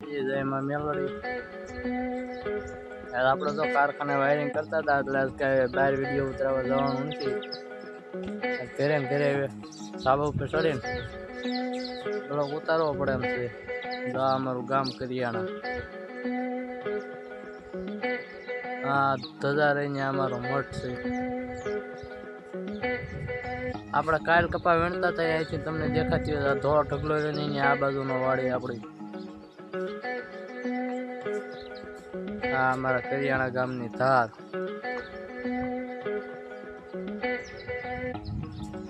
એ જય મેલડી. આપણે તો કારખાને વાયરિંગ કરતા હતા એટલે કાંઈ બહાર વીડિયો ઉતરાવવા જવાનું નથી. ઘરે ઘરે સાબા ઉપર ચડીને બ્લોક ઉતારવો પડે એમ છે. જો અમારું ગામ કરિયાણા. હા ધજા રહીને અમારો મઠ છે. આપણે કાયલ કપા વીણતા હતા અહીંથી તમને દેખાતી હોય ધોળો ઢગલો રહ્યો ને આ બાજુનો વાડી આપણી. આ અમારા કરિયાણા ગામની ધાર.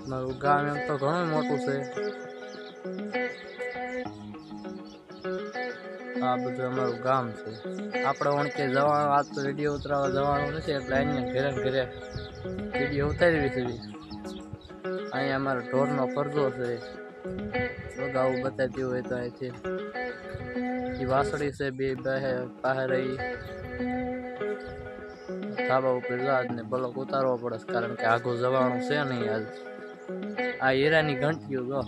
મારું ગામ એમ તો ઘણું મોટું છે. આ બધું અમારું ગામ છે. આપણે ઓણકે જવાનું આજ તો વીડિયો ઉતરાવવા જવાનું નથી, એટલે અહીંયા ઘરે ઘરે વીડિયો ઉતારી છે. અહીંયા અમારો ઢોરનો ફરજો છે. બગાવું બતાવતી હોય તો અહીંથી. એ વાસળી છે બે બહે પાસે રહી ધાબા ઉપર જાત ને બ્લોક ઉતારવો પડે છે કારણ કે આગું જવાનું છે નહીં આજ આ હીરાની ઘંટીઓ જો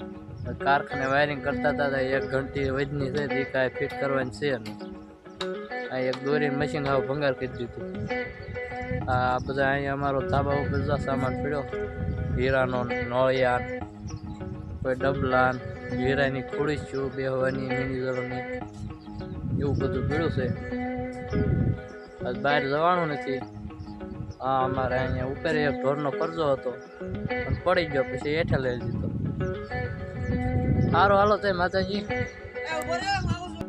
કારખાને વાયરિંગ કરતા હતા તો એક ઘંટી વજની છે તે કાંઈ ફિટ કરવાની છે નહીં આ એક દોરીને મશીન આવું ભંગાર કરી દીધું આ બધા અહીંયા અમારો ધાબા ઉપર જો સામાન પડ્યો હીરાનો નળિયાન કોઈ ડબલાન હીરાની ખુડીશું બેહવાની મિનિઝરોની એવું બધું પીળું છે. આજ બહાર જવાનું નથી. આ અમારે અહીંયા ઉપર એક ઢોરનો કરજો હતો. પણ પડી ગયો, પછી હેઠે લઈ લીધો. સારું હાલો તે માતાજી.